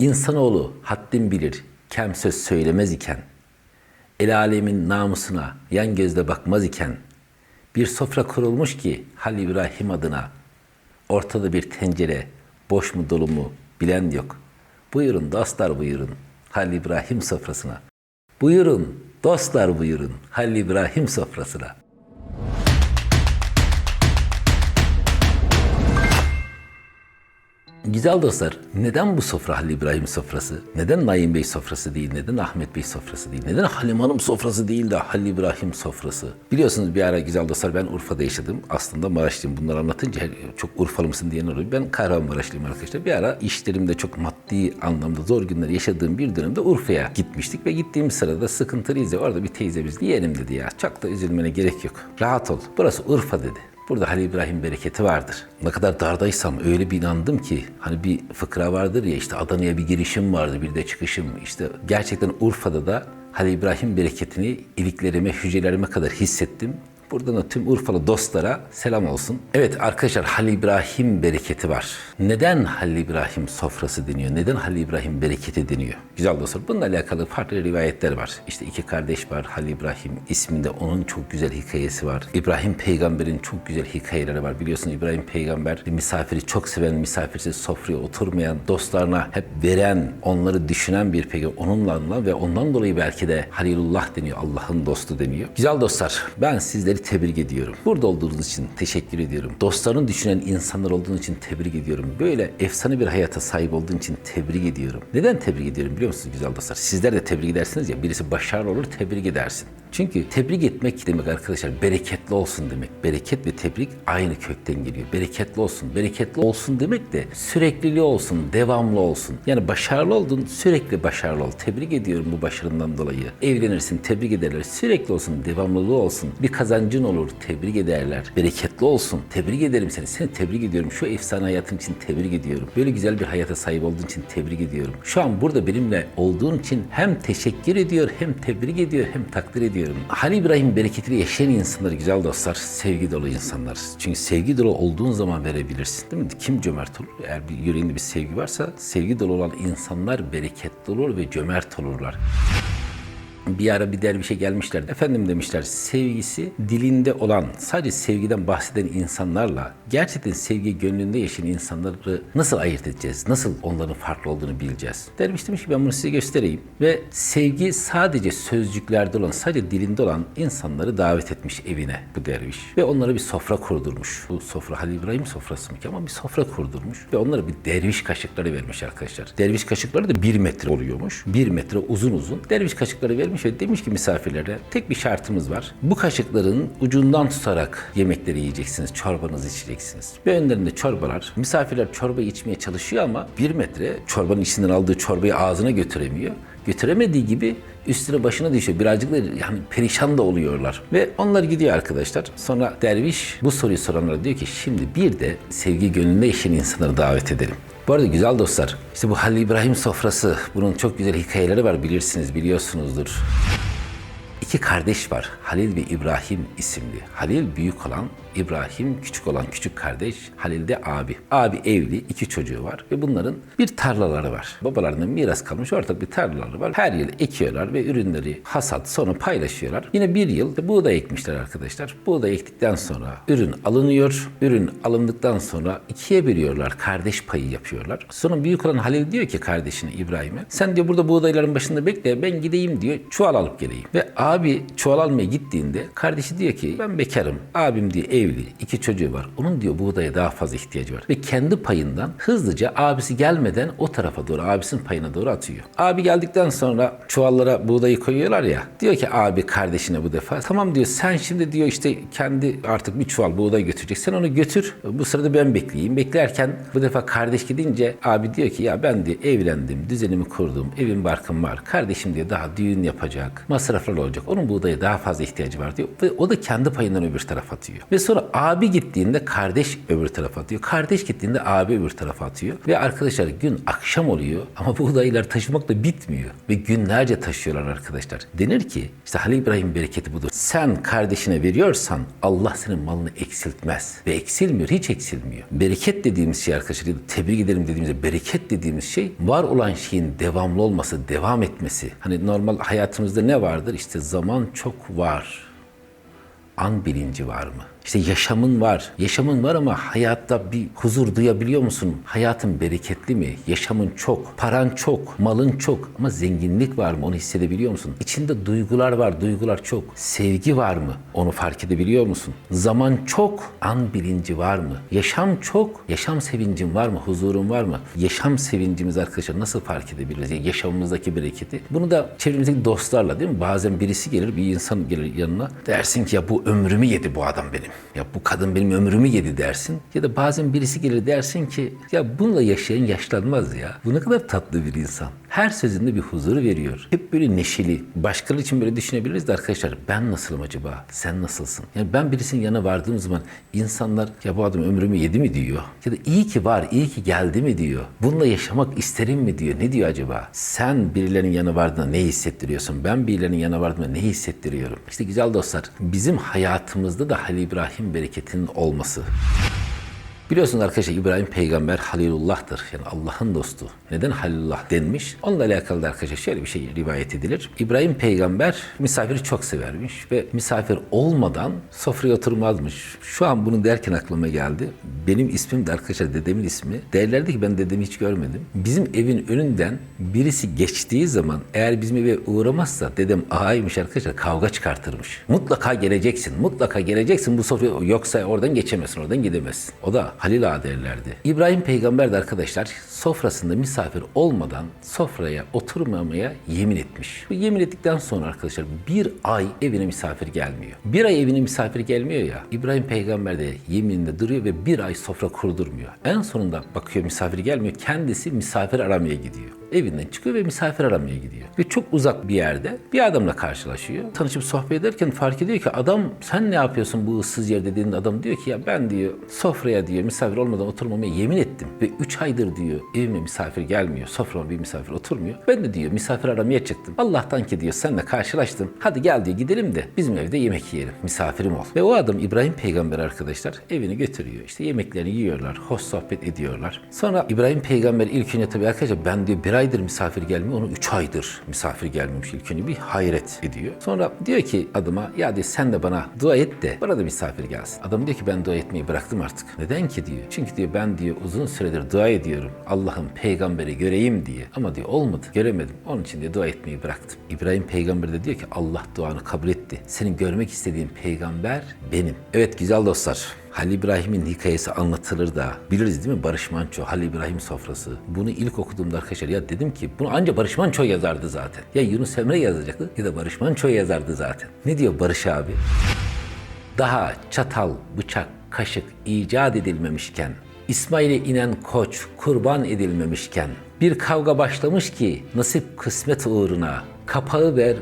İnsanoğlu haddin bilir, kem söz söylemez iken, el alemin namusuna yan gözle bakmaz iken, bir sofra kurulmuş ki Halil İbrahim adına, ortada bir tencere, boş mu dolu mu bilen yok. Buyurun dostlar buyurun Halil İbrahim sofrasına. Buyurun dostlar buyurun Halil İbrahim sofrasına. Güzel dostlar, neden bu sofra Halil İbrahim sofrası? Neden Naim Bey sofrası değil, neden Ahmet Bey sofrası değil, neden Halim Hanım sofrası değil de Halil İbrahim sofrası? Biliyorsunuz bir ara güzel dostlar ben Urfa'da yaşadım. Aslında Maraşlıyım. Bunları anlatınca çok Urfalı mısın diyen oluyor. Ben Kahramanmaraşlıyım arkadaşlar. Bir ara işlerimde çok maddi anlamda zor günler yaşadığım bir dönemde Urfa'ya gitmiştik ve gittiğimiz sırada sıkıntılıyız ya. Orada bir teyzemiz yeğenim dedi ya. Çok da üzülmene gerek yok. Rahat ol. Burası Urfa dedi. Burada Halil İbrahim bereketi vardır. Ne kadar dardaysam öyle bir inandım ki hani bir fıkra vardır ya işte Adana'ya bir girişim vardı bir de çıkışım. İşte gerçekten Urfa'da da Halil İbrahim bereketini iliklerime, hücrelerime kadar hissettim. Buradan da tüm Urfalı dostlara selam olsun. Evet arkadaşlar Halil İbrahim bereketi var. Neden Halil İbrahim sofrası deniyor? Neden Halil İbrahim bereketi deniyor? Güzel dostlar bununla alakalı farklı rivayetler var. İşte iki kardeş var. Halil İbrahim isminde onun çok güzel hikayesi var. İbrahim peygamberin çok güzel hikayeleri var. Biliyorsunuz İbrahim peygamber misafiri çok seven, misafirsiz sofraya oturmayan, dostlarına hep veren, onları düşünen bir peygamber. Onunla anılan ve ondan dolayı belki de Halilullah deniyor. Allah'ın dostu deniyor. Güzel dostlar ben sizleri tebrik ediyorum. Burada olduğunuz için teşekkür ediyorum. Dostlarını düşünen insanlar olduğunuz için tebrik ediyorum. Böyle efsane bir hayata sahip olduğun için tebrik ediyorum. Neden tebrik ediyorum biliyor musunuz güzel dostlar? Sizler de tebrik edersiniz ya birisi başarılı olur tebrik edersin. Çünkü tebrik etmek demek arkadaşlar bereketli olsun demek. Bereket ve tebrik aynı kökten geliyor. Bereketli olsun. Bereketli olsun demek de sürekliliği olsun, devamlı olsun. Yani başarılı oldun, sürekli başarılı ol. Tebrik ediyorum bu başarından dolayı. Evlenirsin, tebrik ederler. Sürekli olsun, devamlılığı olsun. Bir kazancın olur, tebrik ederler. Bereketli olsun. Tebrik ederim seni. Seni tebrik ediyorum. Şu efsane hayatın için tebrik ediyorum. Böyle güzel bir hayata sahip olduğun için tebrik ediyorum. Şu an burada benimle olduğun için hem teşekkür ediyor, hem tebrik ediyor, hem takdir ediyorum. Halil İbrahim bereketiyle yaşayan insanlar güzel dostlar, sevgi dolu insanlar. Çünkü sevgi dolu olduğun zaman verebilirsin değil mi? Kim cömert olur? Eğer bir yüreğinde bir sevgi varsa sevgi dolu olan insanlar bereketli olur ve cömert olurlar. Bir ara bir dervişe gelmişler. Efendim demişler sevgisi dilinde olan, sadece sevgiden bahseden insanlarla gerçekten sevgi gönlünde yaşayan insanları nasıl ayırt edeceğiz? Nasıl onların farklı olduğunu bileceğiz? Derviş demiş ki ben bunu size göstereyim. Ve sevgi sadece sözcüklerde olan, sadece dilinde olan insanları davet etmiş evine bu derviş. Ve onlara bir sofra kurdurmuş. Bu sofra Halil İbrahim sofrası mı ki ama bir sofra kurdurmuş. Ve onlara bir derviş kaşıkları vermiş arkadaşlar. Derviş kaşıkları da bir metre oluyormuş. Bir metre uzun uzun. Derviş kaşıkları vermiş ve demiş ki misafirlere tek bir şartımız var. Bu kaşıkların ucundan tutarak yemekleri yiyeceksiniz, çorbanızı içeceksiniz. Ve önlerinde çorbalar. Misafirler çorba içmeye çalışıyor ama bir metre çorbanın içinden aldığı çorbayı ağzına götüremiyor. Götüremediği gibi üstüne başına düşüyor. Birazcık da yani perişan da oluyorlar. Ve onlar gidiyor arkadaşlar. Sonra derviş bu soruyu soranlara diyor ki şimdi bir de sevgi gönlünde yaşayan insanları davet edelim. Bu arada güzel dostlar, işte bu Halil İbrahim sofrası, bunun çok güzel hikayeleri var bilirsiniz, biliyorsunuzdur. İki kardeş var. Halil ve İbrahim isimli. Halil büyük olan, İbrahim küçük olan küçük kardeş. Halil de abi. Abi evli, iki çocuğu var ve bunların bir tarlaları var. Babalarından miras kalmış ortak bir tarlaları var. Her yıl ekiyorlar ve ürünleri hasat sonu paylaşıyorlar. Yine bir yıl buğday ekmişler arkadaşlar. Buğday ektikten sonra ürün alınıyor. Ürün alındıktan sonra ikiye bölüyorlar. Kardeş payı yapıyorlar. Sonra büyük olan Halil diyor ki kardeşine İbrahim'e sen diyor burada buğdayların başında bekle ben gideyim diyor çuval alıp geleyim. Ve abi çuval almaya gittiğinde kardeşi diyor ki ben bekarım. Abim diyor evli. iki çocuğu var. Onun diyor buğdaya daha fazla ihtiyacı var. Ve kendi payından hızlıca abisi gelmeden o tarafa doğru abisinin payına doğru atıyor. Abi geldikten sonra çuvallara buğdayı koyuyorlar ya. Diyor ki abi kardeşine bu defa tamam diyor sen şimdi diyor işte kendi artık bir çuval buğday götürecek. Sen onu götür. Bu sırada ben bekleyeyim. Beklerken bu defa kardeş gidince abi diyor ki ya ben diyor evlendim, düzenimi kurdum, evim barkım var. Kardeşim diyor daha düğün yapacak, masraflar olacak. Onun buğdaya daha fazla ihtiyacı var diyor. Ve o da kendi payından öbür tarafa atıyor. Ve sonra sonra abi gittiğinde kardeş öbür tarafa atıyor. Kardeş gittiğinde abi öbür tarafa atıyor. Ve arkadaşlar gün akşam oluyor ama buğdaylar taşımak da bitmiyor. Ve günlerce taşıyorlar arkadaşlar. Denir ki işte Halil İbrahim bereketi budur. Sen kardeşine veriyorsan Allah senin malını eksiltmez. Ve eksilmiyor, hiç eksilmiyor. Bereket dediğimiz şey arkadaşlar ya da tebrik ederim dediğimizde bereket dediğimiz şey var olan şeyin devamlı olması, devam etmesi. Hani normal hayatımızda ne vardır? İşte zaman çok var an bilinci var mı? İşte yaşamın var. Yaşamın var ama hayatta bir huzur duyabiliyor musun? Hayatın bereketli mi? Yaşamın çok, paran çok, malın çok ama zenginlik var mı? Onu hissedebiliyor musun? İçinde duygular var, duygular çok. Sevgi var mı? Onu fark edebiliyor musun? Zaman çok, an bilinci var mı? Yaşam çok, yaşam sevincin var mı? Huzurun var mı? Yaşam sevincimiz arkadaşlar nasıl fark edebiliriz? Yani yaşamımızdaki bereketi. Bunu da çevremizdeki dostlarla değil mi? Bazen birisi gelir, bir insan gelir yanına. Dersin ki ya bu ömrümü yedi bu adam benim. Ya bu kadın benim ömrümü yedi dersin. Ya da bazen birisi gelir dersin ki ya bununla yaşayan yaşlanmaz ya. Bu ne kadar tatlı bir insan. Her sözünde bir huzur veriyor. Hep böyle neşeli. Başkaları için böyle düşünebiliriz de arkadaşlar ben nasılım acaba? Sen nasılsın? Yani ben birisinin yanına vardığım zaman insanlar ya bu adam ömrümü yedi mi diyor. Ya da iyi ki var, iyi ki geldi mi diyor. Bununla yaşamak isterim mi diyor. Ne diyor acaba? Sen birilerinin yanına vardığında ne hissettiriyorsun? Ben birilerinin yanına vardığımda ne hissettiriyorum? İşte güzel dostlar bizim hayatımızda da Halil İbrahim bereketinin olması. Biliyorsunuz arkadaşlar İbrahim peygamber Halilullah'tır. Yani Allah'ın dostu. Neden Halilullah denmiş? Onunla alakalı da arkadaşlar şöyle bir şey rivayet edilir. İbrahim peygamber misafiri çok severmiş ve misafir olmadan sofraya oturmazmış. Şu an bunu derken aklıma geldi. Benim ismim de arkadaşlar dedemin ismi. Derlerdi ki ben dedemi hiç görmedim. Bizim evin önünden birisi geçtiği zaman eğer bizim eve uğramazsa dedem ağaymış arkadaşlar kavga çıkartırmış. Mutlaka geleceksin, mutlaka geleceksin bu sofraya yoksa oradan geçemezsin, oradan gidemezsin. O da Halil Ağa derlerdi. İbrahim peygamber de arkadaşlar sofrasında misafir olmadan sofraya oturmamaya yemin etmiş. Bu yemin ettikten sonra arkadaşlar bir ay evine misafir gelmiyor. Bir ay evine misafir gelmiyor ya. İbrahim peygamber de yemininde duruyor ve bir ay sofra kurdurmuyor. En sonunda bakıyor misafir gelmiyor. Kendisi misafir aramaya gidiyor. Evinden çıkıyor ve misafir aramaya gidiyor. Ve çok uzak bir yerde bir adamla karşılaşıyor. Tanışıp sohbet ederken fark ediyor ki adam sen ne yapıyorsun bu ıssız yerde dediğinde adam diyor ki ya ben diyor sofraya diyor misafir olmadan oturmamaya yemin ettim. Ve 3 aydır diyor evime misafir gelmiyor. Soframa bir misafir oturmuyor. Ben de diyor misafir aramaya çıktım. Allah'tan ki diyor seninle karşılaştım. Hadi gel diyor gidelim de bizim evde yemek yiyelim. Misafirim ol. Ve o adam İbrahim peygamber arkadaşlar evini götürüyor. İşte yemeklerini yiyorlar. Hoş sohbet ediyorlar. Sonra İbrahim peygamber ilk önce tabii arkadaşlar ben diyor bir aydır misafir gelmiyor. Onu üç aydır misafir gelmemiş ilk önce bir hayret ediyor. Sonra diyor ki adıma ya diyor sen de bana dua et de bana da misafir gelsin. Adam diyor ki ben dua etmeyi bıraktım artık. Neden ki diyor. Çünkü diyor ben diyor uzun süredir dua ediyorum. Allah'ım peygamberi göreyim diye. Ama diyor olmadı. Göremedim. Onun için diyor dua etmeyi bıraktım. İbrahim peygamber de diyor ki Allah duanı kabul etti. Senin görmek istediğin peygamber benim. Evet güzel dostlar. Halil İbrahim'in hikayesi anlatılır da biliriz değil mi Barış Manço, Halil İbrahim sofrası. Bunu ilk okuduğumda arkadaşlar ya dedim ki bunu anca Barış Manço yazardı zaten. Ya Yunus Emre yazacaktı ya da Barış Manço yazardı zaten. Ne diyor Barış abi? Daha çatal, bıçak, kaşık icat edilmemişken, İsmail'e inen koç kurban edilmemişken, bir kavga başlamış ki nasip kısmet uğruna, kapağı ver,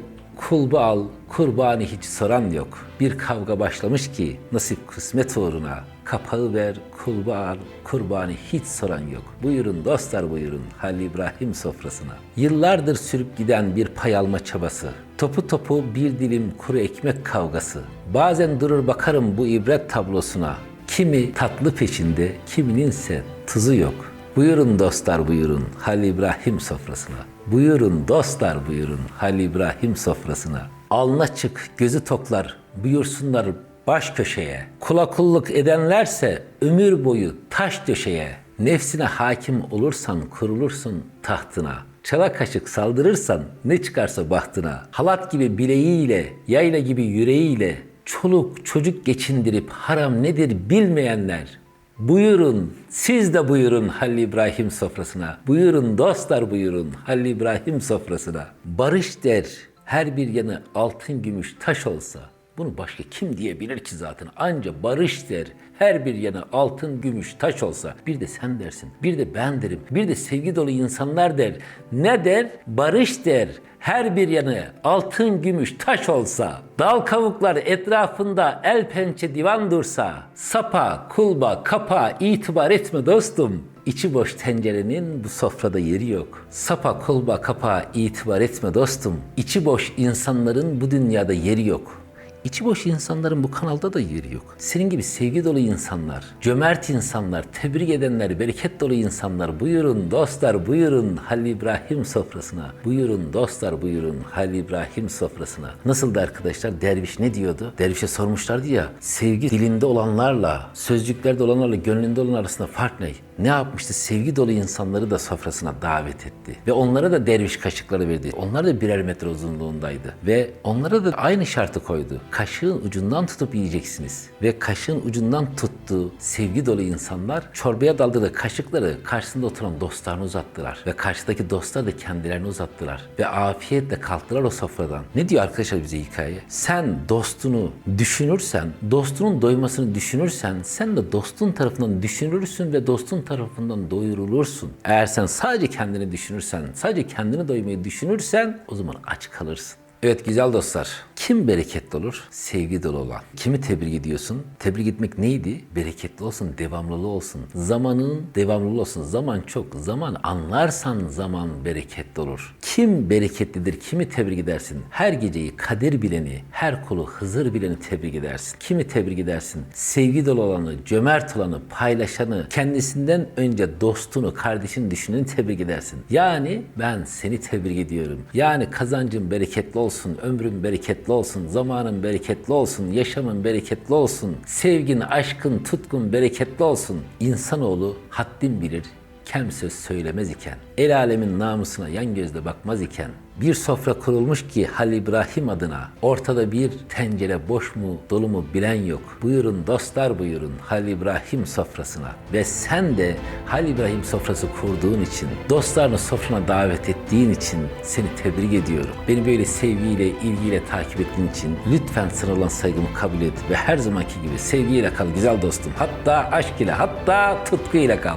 kulbu al, kurbanı hiç soran yok. Bir kavga başlamış ki nasip kısmet uğruna, kapağı ver, kulbu al, kurbanı hiç soran yok. Buyurun dostlar buyurun Halil İbrahim sofrasına. Yıllardır sürüp giden bir pay alma çabası, topu topu bir dilim kuru ekmek kavgası. Bazen durur bakarım bu ibret tablosuna. Kimi tatlı peşinde, kimininse tuzu yok. Buyurun dostlar buyurun Halil İbrahim sofrasına. Buyurun dostlar buyurun Halil İbrahim sofrasına. Alnına çık gözü toklar buyursunlar baş köşeye. Kula kulluk edenlerse ömür boyu taş döşeye. Nefsine hakim olursan kurulursun tahtına. Çala kaşık saldırırsan ne çıkarsa bahtına. Halat gibi bileğiyle, yayla gibi yüreğiyle çoluk çocuk geçindirip haram nedir bilmeyenler Buyurun, siz de buyurun Halil İbrahim sofrasına. Buyurun dostlar buyurun Halil İbrahim sofrasına. Barış der her bir yanı altın gümüş taş olsa. Bunu başka kim diyebilir ki zaten? Anca barış der. Her bir yanı altın, gümüş, taş olsa bir de sen dersin. Bir de ben derim. Bir de sevgi dolu insanlar der. Ne der? Barış der. Her bir yanı altın, gümüş, taş olsa, dal kavuklar etrafında el pençe divan dursa, sapa, kulba, kapa itibar etme dostum. İçi boş tencerenin bu sofrada yeri yok. Sapa, kulba, kapa itibar etme dostum. İçi boş insanların bu dünyada yeri yok. İçi boş insanların bu kanalda da yeri yok. Senin gibi sevgi dolu insanlar, cömert insanlar, tebrik edenler, bereket dolu insanlar buyurun dostlar buyurun Halil İbrahim sofrasına. Buyurun dostlar buyurun Halil İbrahim sofrasına. Nasıldı arkadaşlar? Derviş ne diyordu? Dervişe sormuşlardı ya sevgi dilinde olanlarla, sözcüklerde olanlarla, gönlünde olanlar arasında fark ne? Ne yapmıştı? Sevgi dolu insanları da sofrasına davet etti. Ve onlara da derviş kaşıkları verdi. Onlar da birer metre uzunluğundaydı. Ve onlara da aynı şartı koydu. Kaşığın ucundan tutup yiyeceksiniz. Ve kaşığın ucundan tuttuğu sevgi dolu insanlar çorbaya daldırdığı kaşıkları karşısında oturan dostlarına uzattılar. Ve karşıdaki dostlar da kendilerini uzattılar. Ve afiyetle kalktılar o sofradan. Ne diyor arkadaşlar bize hikaye? Sen dostunu düşünürsen, dostunun doymasını düşünürsen, sen de dostun tarafından düşünürsün ve dostun tarafından doyurulursun. Eğer sen sadece kendini düşünürsen, sadece kendini doymayı düşünürsen o zaman aç kalırsın. Evet güzel dostlar. Kim bereketli olur? Sevgi dolu olan. Kimi tebrik ediyorsun? Tebrik etmek neydi? Bereketli olsun, devamlılığı olsun. Zamanın devamlılığı olsun. Zaman çok. Zaman anlarsan zaman bereketli olur. Kim bereketlidir? Kimi tebrik edersin? Her geceyi kadir bileni, her kulu Hızır bileni tebrik edersin. Kimi tebrik edersin? Sevgi dolu olanı, cömert olanı, paylaşanı, kendisinden önce dostunu, kardeşini düşüneni tebrik edersin. Yani ben seni tebrik ediyorum. Yani kazancın bereketli olsun, ömrün bereketli olsun, zamanın bereketli olsun, yaşamın bereketli olsun, sevgin, aşkın, tutkun bereketli olsun. İnsanoğlu haddin bilir, kem söz söylemez iken, el alemin namusuna yan gözle bakmaz iken, bir sofra kurulmuş ki Halil İbrahim adına, ortada bir tencere boş mu dolu mu bilen yok. Buyurun dostlar buyurun Halil İbrahim sofrasına. Ve sen de Halil İbrahim sofrası kurduğun için, dostlarını sofrana davet ettiğin için seni tebrik ediyorum. Beni böyle sevgiyle, ilgiyle takip ettiğin için lütfen sana olan saygımı kabul et ve her zamanki gibi sevgiyle kal güzel dostum. Hatta aşk ile, hatta tutku ile kal.